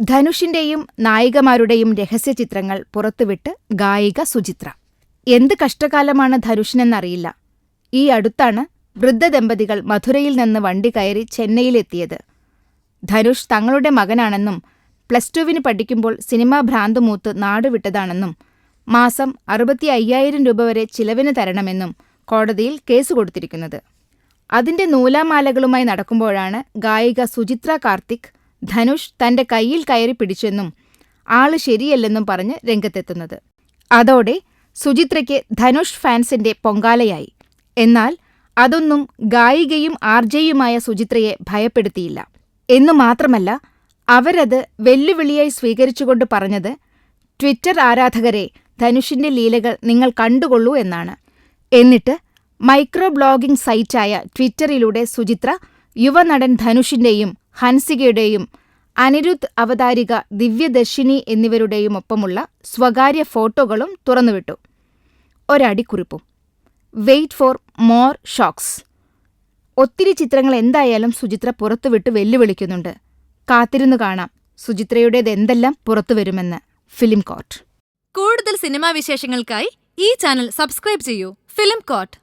ധനുഷിന്റെയും നായികമാരുടെയും രഹസ്യ ചിത്രങ്ങൾ പുറത്തുവിട്ട് ഗായിക സുചിത്ര. എന്ത് കഷ്ടകാലമാണ് ധനുഷിനെന്നറിയില്ല. ഈ അടുത്താണ് വൃദ്ധദമ്പതികൾ മധുരയിൽ നിന്ന് വണ്ടി കയറി ചെന്നൈയിലെത്തിയത്. ധനുഷ് തങ്ങളുടെ മകനാണെന്നും പ്ലസ് ടുവിന് പഠിക്കുമ്പോൾ സിനിമാ ഭ്രാന്ത് മൂത്ത് നാടുവിട്ടതാണെന്നും മാസം അറുപത്തി അയ്യായിരം രൂപ വരെ ചിലവിന് തരണമെന്നും കോടതിയിൽ കേസ് കൊടുത്തിരിക്കുന്നത്. അതിന്റെ നൂലാമാലകളുമായി നടക്കുമ്പോഴാണ് ഗായിക സുചിത്ര കാർത്തിക് ധനുഷ് തന്റെ കയ്യിൽ കയറി പിടിച്ചെന്നും ആൾ ശരിയല്ലെന്നും പറഞ്ഞ് രംഗത്തെത്തുന്നത്. അതോടെ സുചിത്രയ്ക്ക് ധനുഷ് ഫാൻസിന്റെ പൊങ്കാലയായി. എന്നാൽ അതൊന്നും ഗായികയും ആർജയുമായ സുചിത്രയെ ഭയപ്പെടുത്തിയില്ല. എന്നു മാത്രമല്ല അവരത് വെല്ലുവിളിയായി സ്വീകരിച്ചുകൊണ്ട് പറഞ്ഞത് ട്വിറ്റർ ആരാധകരെ ധനുഷിന്റെ ലീലകൾ നിങ്ങൾ കണ്ടുകൊള്ളൂ എന്നാണ്. എന്നിട്ട് മൈക്രോ ബ്ലോഗിംഗ് സൈറ്റായ ട്വിറ്ററിലൂടെ സുചിത്ര യുവനടൻ ധനുഷിന്റെയും ഹൻസികയുടെയും അനിരുദ്ധ് അവതാരിക ദിവ്യദർശിനി എന്നിവരുടെയും ഒപ്പമുള്ള സ്വകാര്യ ഫോട്ടോകളും തുറന്നുവിട്ടു. ഒരടിക്കുറിപ്പും. Wait for more shocks. ഒത്തിരി ചിത്രങ്ങൾ എന്തായാലും സുചിത്ര പുറത്തുവിട്ട് വെല്ലുവിളിക്കുന്നുണ്ട്. കാത്തിരുന്നു കാണാം സുചിത്രയുടേതെന്തെല്ലാം പുറത്തുവരുമെന്ന് ഫിലിം കോട്ട് കൂടുതൽ സിനിമാ വിശേഷങ്ങൾക്കായി ഈ ചാനൽ സബ്സ്ക്രൈബ് ചെയ്യൂ ഫിലിം കോട്ട്